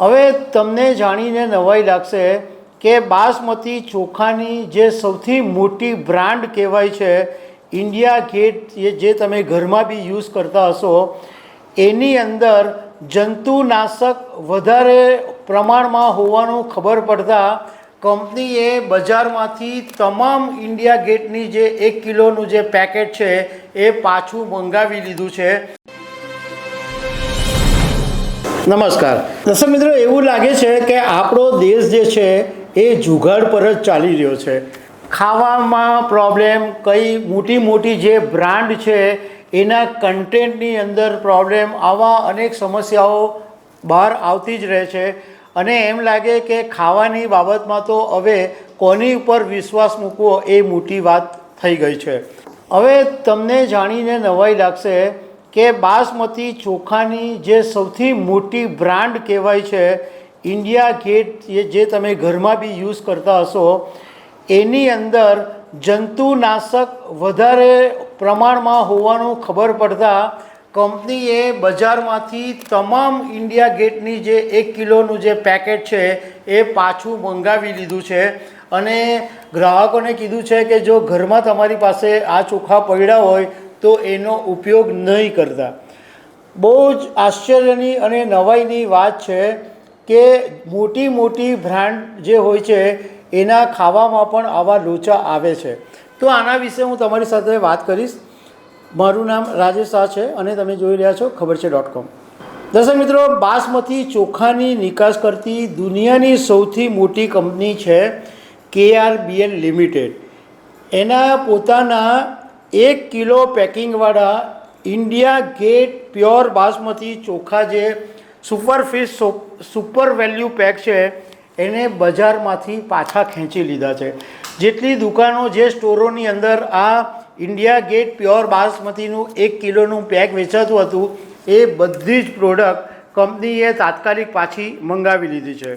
હવે તમને જાણીને નવાઈ લાગશે કે બાસમતી ચોખાની જે સૌથી મોટી બ્રાન્ડ કહેવાય છે, ઇન્ડિયા ગેટ જે તમે ઘરમાં બી યુઝ કરતા હશો, એની અંદર જંતુનાશક વધારે પ્રમાણમાં હોવાનું ખબર પડતા કંપનીએ બજારમાંથી તમામ ઇન્ડિયા ગેટની જે એક કિલોનું જે પેકેટ છે, એ પાછું મંગાવી લીધું છે. નમસ્કાર. દર્શક મિત્રો, એવું લાગે છે કે આપણો દેશ જે છે એ જુગાડ પર જ ચાલી રહ્યો છે. ખાવામાં પ્રોબ્લેમ કઈ મોટી મોટી જે બ્રાન્ડ છે, એના કન્ટેન્ટની અંદર પ્રોબ્લેમ આવા અનેક સમસ્યાઓ બહાર આવતી જ રહે છે. અને એમ લાગે કે ખાવાની બાબતમાં તો હવે કોની ઉપર વિશ્વાસ મૂકવો એ મોટી વાત થઈ ગઈ છે. હવે તમને જાણીને નવાઈ લાગશે કે બાસમતી ચોખાની જે સૌથી મોટી બ્રાન્ડ કહેવાય છે, ઇન્ડિયા ગેટ જે તમે ઘરમાં બી યુઝ કરતા હશો, એની અંદર જંતુનાશક વધારે પ્રમાણમાં હોવાનું ખબર પડતા કંપનીએ બજારમાંથી તમામ ઇન્ડિયા ગેટની જે એક કિલોનું જે પેકેટ છે, એ પાછું મંગાવી લીધું છે. અને ગ્રાહકોને કીધું છે કે જો ઘરમાં તમારી પાસે આ ચોખા પડ્યા હોય તો એનો ઉપયોગ નહીં કરતા. બહુ જ આશ્ચર્યની અને નવાઈની વાત છે કે મોટી મોટી બ્રાન્ડ જે હોય છે, એના ખાવામાં પણ આવા લોચા આવે છે. તો આના વિશે હું તમારી સાથે વાત કરીશ. મારું નામ રાજેશ શાહ છે અને તમે જોઈ રહ્યા છો ખબર છે ડોટ કોમ. દર્શક મિત્રો, બાસમતી ચોખાની નિકાસ કરતી દુનિયાની સૌથી મોટી કંપની છે કેઆરબીએલ લિમિટેડ. એના પોતાના એક કિલો પેકિંગવાળા ઇન્ડિયા ગેટ પ્યોર બાસમતી ચોખા જે સુપરફિશ સુપર વેલ્યુ પેક છે, એને બજારમાંથી પાછા ખેંચી લીધા છે. જેટલી દુકાનો જે સ્ટોરોની અંદર આ ઇન્ડિયા ગેટ પ્યોર બાસમતીનું એક કિલોનું પેક વેચાતું હતું, એ બધી જ પ્રોડક્ટ કંપનીએ તાત્કાલિક પાછી મંગાવી લીધી છે.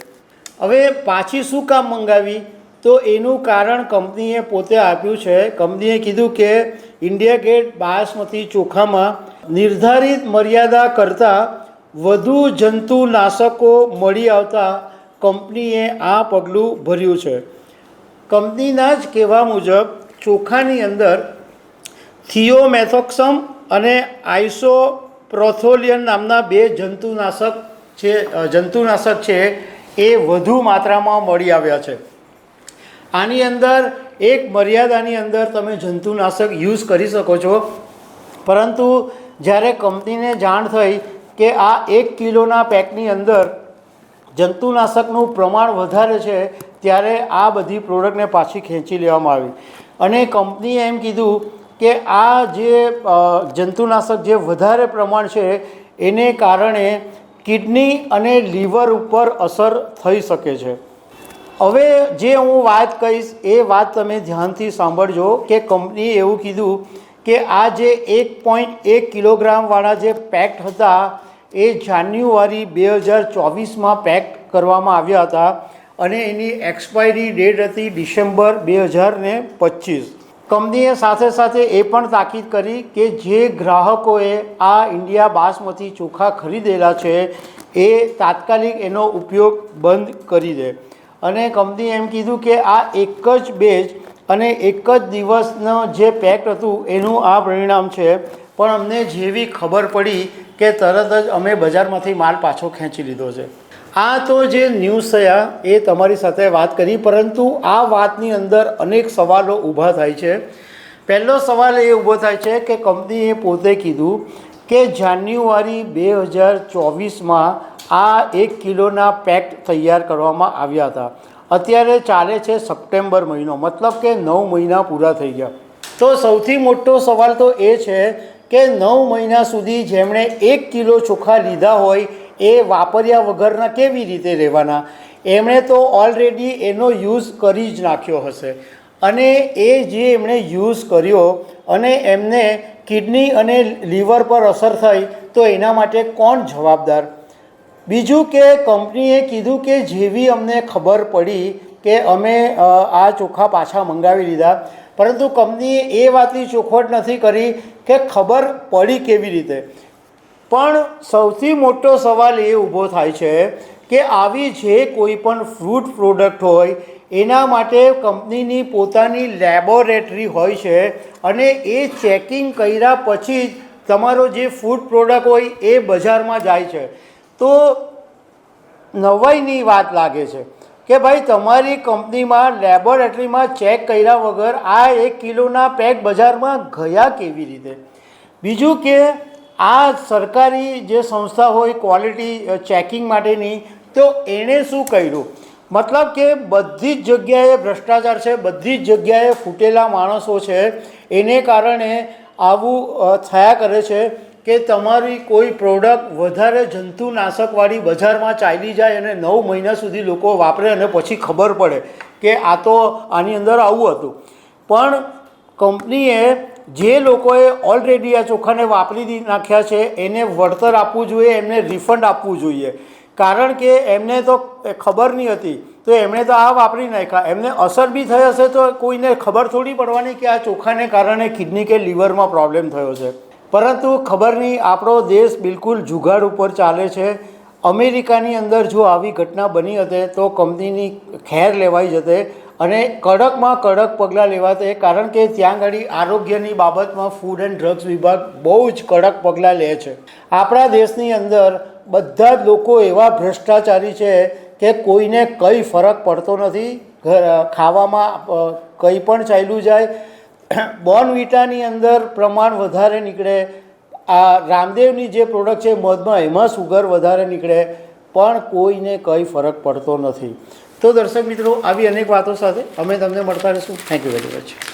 હવે પાછી શું કામ મંગાવી? તો એનું કારણ કંપનીએ પોતે આપ્યું છે. કંપનીએ કીધું કે ઇન્ડિયા ગેટ બાસમતી ચોખામાં નિર્ધારિત મર્યાદા કરતાં વધુ જંતુનાશકો મળી આવતા કંપનીએ આ પગલું ભર્યું છે. કંપનીના જ કહેવા મુજબ ચોખાની અંદર થિયોમેથોક્સમ અને આઇસોપ્રોથોલિયન નામના બે જંતુનાશક છે જંતુનાશક છે એ વધુ માત્રામાં મળી આવ્યા છે. આની અંદર એક મર્યાદાની અંદર તમે જંતુનાશક યુઝ કરી શકો છો. પરંતુ જ્યારે કંપનીને જાણ થઈ કે આ એક કિલોના પેકની અંદર જંતુનાશકનું પ્રમાણ વધારે છે, ત્યારે આ બધી પ્રોડક્ટને પાછી ખેંચી લેવામાં આવી. અને કંપનીએ એમ કીધું કે આ જે જંતુનાશક જે વધારે પ્રમાણ છે, એને કારણે કિડની અને લીવર ઉપર અસર થઈ શકે છે. હવે જે હું વાત કહીશ, એ વાત તમે ધ્યાનથી સાંભળજો કે કંપનીએ એવું કીધું કે આ જે એક પોઈન્ટ એક કિલોગ્રામવાળા જે પેક્ટ હતા, એ જાન્યુઆરી બે હજાર ચોવીસમાં પેક કરવામાં આવ્યા હતા અને એની એક્સપાયરી ડેટ હતી ડિસેમ્બર બે હજાર ને પચીસ. કંપનીએ સાથે સાથે એ પણ તાકીદ કરી કે જે ગ્રાહકોએ આ ઇન્ડિયા બાસમતી ચોખા ખરીદેલા છે, એ તાત્કાલિક એનો ઉપયોગ બંધ કરી દે. અને કંપનીએ એમ કીધું કે આ એક જ બેચ અને એક જ દિવસનો જે પેક હતું, એનું આ પરિણામ છે. પણ અમને જેવી ખબર પડી કે તરત જ અમે બજારમાંથી માલ પાછો ખેંચી લીધો છે. આ તો જે ન્યૂઝ થયા, એ તમારી સાથે વાત કરી, પરંતુ આ વાતની અંદર અનેક સવાલો ઊભા થાય છે. પહેલો સવાલ એ ઊભો થાય છે કે કંપનીએ પોતે કીધું કે જાન્યુઆરી બે હજાર ચોવીસમાં આ એક કિલોના પેક તૈયાર કરવામાં આવ્યા હતા. અત્યારે ચાલે છે સપ્ટેમ્બર મહિનો. મતલબ કે નવ મહિના પૂરા થઈ ગયા. તો સૌથી મોટો સવાલ તો એ છે કે નવ મહિના સુધી જેમણે એક કિલો ચોખા લીધા હોય એ વાપર્યા વગરના કેવી રીતે રહેવાના? એમણે તો ઓલરેડી એનો યુઝ કરી જ નાખ્યો હશે. અને એ જે એમણે યુઝ કર્યો અને એમને કિડની અને લીવર પર અસર થઈ, તો એના માટે કોણ જવાબદાર? બીજું કે કંપનીએ કીધું કે જેવી અમને ખબર પડી કે અમે આ ચોખા પાછા મંગાવી લીધા. પરંતુ કંપનીએ એ વાતની ચોખવટ નથી કરી કે ખબર પડી કેવી રીતે. પણ સૌથી મોટો સવાલ એ ઊભો થાય છે કે આવી જે કોઈ પણ ફ્રૂટ પ્રોડક્ટ હોય, એના માટે કંપનીની પોતાની લેબોરેટરી હોય છે અને એ ચેકિંગ કર્યા પછી જ તમારો જે ફૂડ પ્રોડક્ટ હોય એ બજારમાં જાય છે. તો નવાઈની વાત લાગે છે કે ભાઈ તમારી કંપનીમાં લેબોરેટરીમાં ચેક કર્યા વગર આ એક કિલોના પેક બજારમાં ગયા કેવી રીતે? બીજું કે આ સરકારી જે સંસ્થા હોય ક્વોલિટી ચેકિંગ માટેની, તો એણે શું કર્યું? મતલબ કે બધી જ જગ્યાએ ભ્રષ્ટાચાર છે, બધી જ જગ્યાએ ફૂટેલા માણસો છે, એને કારણે આવું થયા કરે છે. કે તમારી કોઈ પ્રોડક્ટ વધારે જંતુનાશકવાળી બજારમાં ચાલી જાય અને નવ મહિના સુધી લોકો વાપરે અને પછી ખબર પડે કે આ તો આની અંદર આવું હતું. પણ કંપનીએ જે લોકોએ ઓલરેડી આ ચોખાને વાપરી નાખ્યા છે, એને વળતર આપવું જોઈએ, એમને રિફંડ આપવું જોઈએ. કારણ કે એમને તો ખબર નહીં હતી. તો એમણે તો આ વાપરી નાખ્યા. એમને અસર બી થઈ હશે તો કોઈને ખબર થોડી પડવાની કે આ ચોખાને કારણે કિડની કે લીવરમાં પ્રોબ્લેમ થયો છે. પરંતુ ખબર નહીં આપણો દેશ બિલકુલ જુગાડ ઉપર ચાલે છે. અમેરિકાની અંદર જો આવી ઘટના બની હતી તો કંપનીની ખેર લેવાઈ જતે અને કડકમાં કડક પગલાં લેવાતે કારણ કે ત્યાં આગળ આરોગ્યની બાબતમાં ફૂડ એન્ડ ડ્રગ્સ વિભાગ બહુ જ કડક પગલાં લે છે. આપણા દેશની અંદર બધા જ લોકો એવા ભ્રષ્ટાચારી છે કે કોઈને કંઈ ફરક પડતો નથી. ખાવામાં કંઈ પણ ચાલ્યું જાય બોર્નવિટાની અંદર પ્રમાણ વધારે નીકળે, આ રામદેવની જે પ્રોડક્ટ છે મધમાં એમાં સુગર વધારે નીકળે, પણ કોઈને કંઈ ફરક પડતો નથી. તો દર્શક મિત્રો, આવી અનેક વાતો સાથે અમે તમને મળતા રહીશું. Thank you very much